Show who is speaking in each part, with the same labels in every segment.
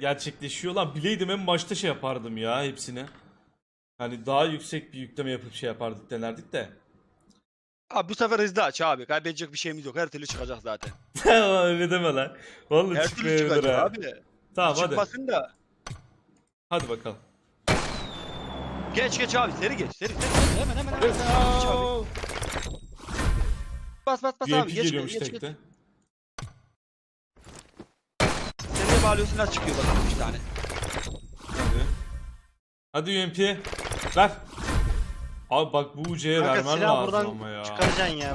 Speaker 1: gerçekleşiyor. Lan bileydim en başta şey yapardım ya hepsini. Hani daha yüksek bir yükleme yapıp şey yapardık denerdik de.
Speaker 2: Abi bu sefer hızlı aç abi. Kaybedecek bir şeyimiz yok. Her türlü çıkacak zaten.
Speaker 1: Öyle deme lan. Vallahi
Speaker 2: Her türlü
Speaker 1: çıkmayabilir
Speaker 2: çıkacak
Speaker 1: ha.
Speaker 2: abi.
Speaker 1: Tamam hadi.
Speaker 2: Çıkmasın da.
Speaker 1: Hadi bakalım.
Speaker 2: Geç geç abi seri geç. Seri seri. Hemen hemen hemen. Geç abi. Bas bas bas abi.
Speaker 1: UMP
Speaker 2: Geç
Speaker 1: geliyormuş
Speaker 2: geç geç.
Speaker 1: tekte.
Speaker 2: Az çıkıyor bak 3 tane.
Speaker 1: Hadi. Hadi UMP. Ver. Abi bak bu UC'ye
Speaker 3: Kanka
Speaker 1: vermen
Speaker 3: silah
Speaker 1: lazım
Speaker 3: buradan
Speaker 1: ama ya.
Speaker 3: çıkaracaksın ya.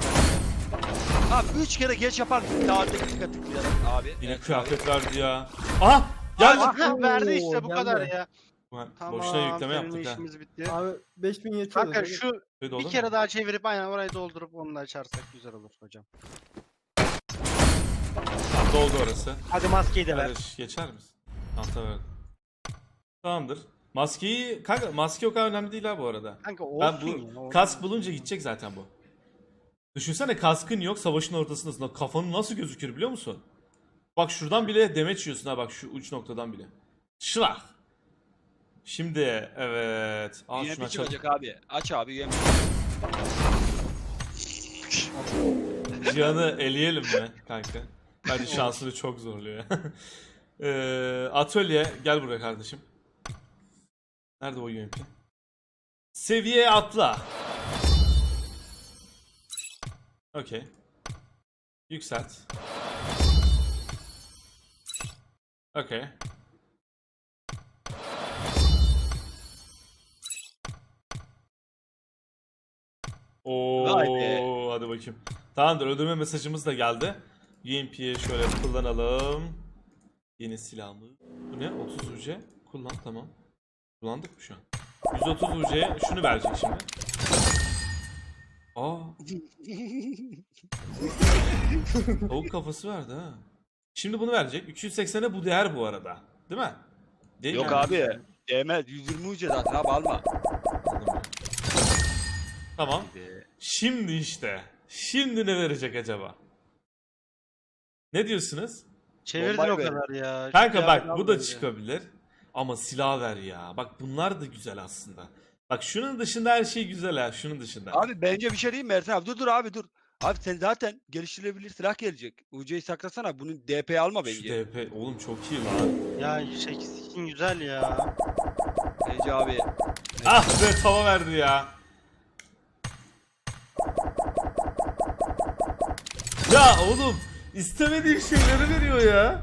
Speaker 3: Ben.
Speaker 2: Abi 3 kere geç yapar. Daha tık tık tıklayarak abi.
Speaker 1: Yine
Speaker 2: Evet,
Speaker 1: kıyafet verdi ya. Aha! Gel.
Speaker 3: Aha, verdi işte bu
Speaker 4: geldi.
Speaker 3: kadar ya.
Speaker 1: Ulan
Speaker 3: Tamam.
Speaker 1: Boşuna yükleme
Speaker 3: benim
Speaker 1: yaptık ha.
Speaker 3: işimiz bitti.
Speaker 4: Abi 5000 yetiyor.
Speaker 3: Kanka
Speaker 4: da.
Speaker 3: şu
Speaker 1: oldu
Speaker 3: bir
Speaker 1: mu?
Speaker 3: kere daha çevirip aynen orayı doldurup onu da açarsak güzel olur hocam.
Speaker 1: Doldu orası.
Speaker 3: Hadi maskeyi de ver.
Speaker 1: Kardeş geçer misin? Tamam tamam. Tamamdır. Maskeyi, kanka maske o kadar önemli değil ha bu arada.
Speaker 3: Kanka
Speaker 1: Ben
Speaker 3: olsun
Speaker 1: bu
Speaker 3: ya.
Speaker 1: kask bulunca gidecek zaten bu. Düşünsene kaskın yok savaşın ortasındasın. Lan Kafanın nasıl gözükür biliyor musun? Bak şuradan bile demeç yiyorsun ha bak şu uç noktadan bile. Şılah. Şimdi evet. Al şunu
Speaker 2: UMP
Speaker 1: açalım.
Speaker 2: çıkacak abi. Aç abi UMP.
Speaker 1: Cihan'ı eleyelim mi kanka? Bence şansını çok zorluyor. Eee atölye gel buraya kardeşim. Nerede o UMP? Seviye atla. Okey. Yükselt. Okey. Oo, hadi bakayım. Tamamdır ödeme mesajımız da geldi. UMP'ye şöyle kullanalım. Yeni silahımı. Bu ne? 30 UC. Kullan tamam. Kullandık mı şu an? 130 UC'ye şunu verecek şimdi. Aa. Tavuk kafası verdi ha. Şimdi bunu verecek. 380'e bu değer bu arada. Değil mi? Değil
Speaker 2: Yok
Speaker 1: mi?
Speaker 2: abi. Değmez. 120 ucu zaten abi alma.
Speaker 1: Tamam. Şimdi işte. Şimdi ne verecek acaba? Ne diyorsunuz?
Speaker 3: Çevirdin o
Speaker 2: ver.
Speaker 3: kadar ya.
Speaker 1: Kanka bak bu da çıkabilir. Ama silah ver ya. Bak bunlar da güzel aslında. Bak şunun dışında her şey güzel ha. Şunun dışında.
Speaker 2: Abi bence bir şey diyeyim mi Ertan abi? Dur dur abi dur. Abi sen zaten geliştirilebilir silah gelecek. UC'yi saklasana. Bunun DP alma
Speaker 1: Şu
Speaker 2: bence.
Speaker 1: DP oğlum çok iyi lan.
Speaker 3: Ya şey skin güzel ya.
Speaker 2: Bence abi.
Speaker 1: Ah be tava verdi ya. Ya oğlum istemediğim şeyleri veriyor ya.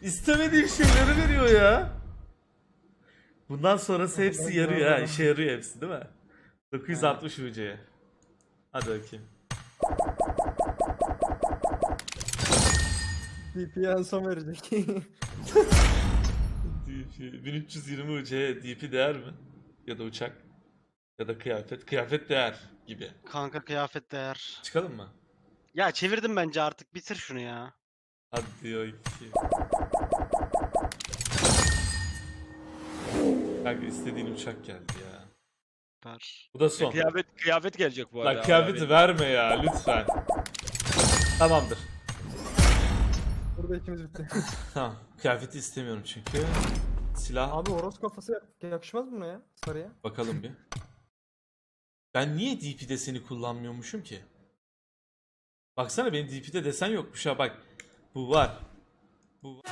Speaker 1: İstemediğim şeyleri veriyor ya. Bundan sonrası hepsi yarıyor ha. işe yarıyor hepsi değil mi? 960 UC'ye. Hadi bakayım.
Speaker 4: DP'ye en son verecek.
Speaker 1: DP, 1320 UC'ye DP değer mi? Ya da uçak. Ya da kıyafet. Kıyafet değer gibi.
Speaker 3: Kanka kıyafet değer.
Speaker 1: Çıkalım mı?
Speaker 3: Ya çevirdim bence artık bitir şunu ya.
Speaker 1: Hadi diyor iki. Kanka istediğin uçak geldi ya.
Speaker 3: Süper.
Speaker 1: Bu da son.
Speaker 2: Kıyafet kıyafet gelecek bu arada.
Speaker 1: Lan kıyafeti
Speaker 2: abi.
Speaker 1: verme ya lütfen. Tamamdır.
Speaker 4: Burada ikimiz bitti.
Speaker 1: Tamam. Kıyafeti istemiyorum çünkü. Silah
Speaker 4: Abi horoz kafası yakışmaz buna ya sarıya.
Speaker 1: bakalım bir. Ben niye DP'de seni kullanmıyormuşum ki? Baksana benim DP'de desen yokmuş ha bak. Bu var. Bu var.